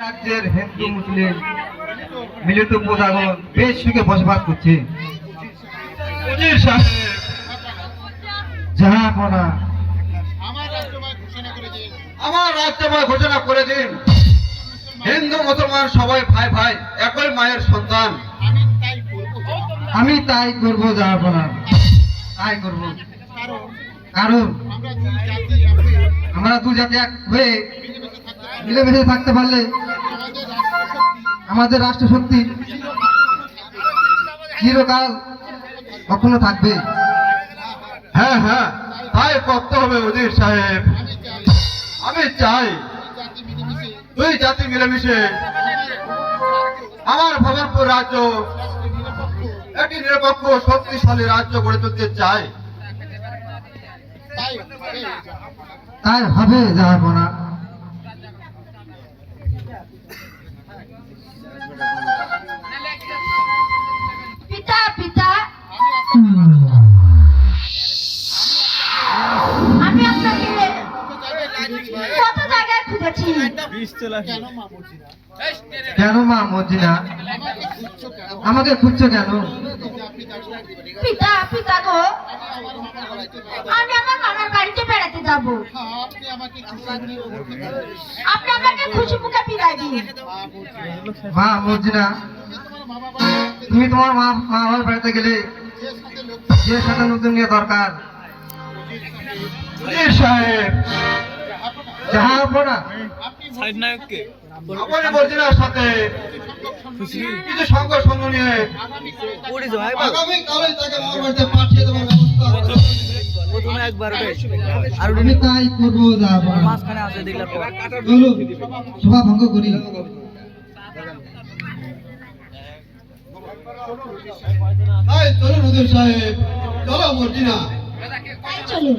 রাজ্যের হিন্দু মুসলিম মিলিত বেশ সুখে বসবাস করছে। জাহাপনা আমার রাজ্যময় ঘোষণা করে দিন। আমার রাজ্যময় ঘোষণা করে দিন। হিন্দু মুসলমান সবাই ভাই ভাই একই মায়ের সন্তান। আমি তাই করব। জাহাপনা তাই করব কারণ আমরা দু জাতি এক হয়ে মিলেমিশে থাকতে পারলে আমাদের রাষ্ট্র শক্তি আমাদের রাষ্ট্র চিরকাল কখনো থাকবে। হ্যাঁ হ্যাঁ তাই করতে হবে উজির সাহেব। আমি চাই দুই জাতি মিলেমিশে আমার ভগবানপুর রাজ্য একটি নিরপেক্ষ শক্তিশালী রাজ্য গড়ে তুলতে চাই। তাই হবে তাই হবে কেন মা মজিনা আমাকে খুঁজছো কেন? পিতা পিতা গো। আমি আমার মামার বাড়িতে মামার বাড়িতে যাব। আপনি আমাকে খুশি মুখে দিন। মা মজিনা তুমি তোমার মা মা বাবার বাড়িতে গেলে যে সাথে নতুন নিয়ে দরকার। সাহেব জাহাপনা আপনি আপনি মর্জিনার সাথে কিছু সঙ্গ সঙ্গ নিয়ে আগামী তাকে আমার পাঠিয়ে দেওয়ার ব্যবস্থা একবার আর আমি তাই করব মাঝখানে দেখলাম। পর ভঙ্গ করি। তাই চলুন উজির সাহেব। চলো মর্জিনা। চলুন।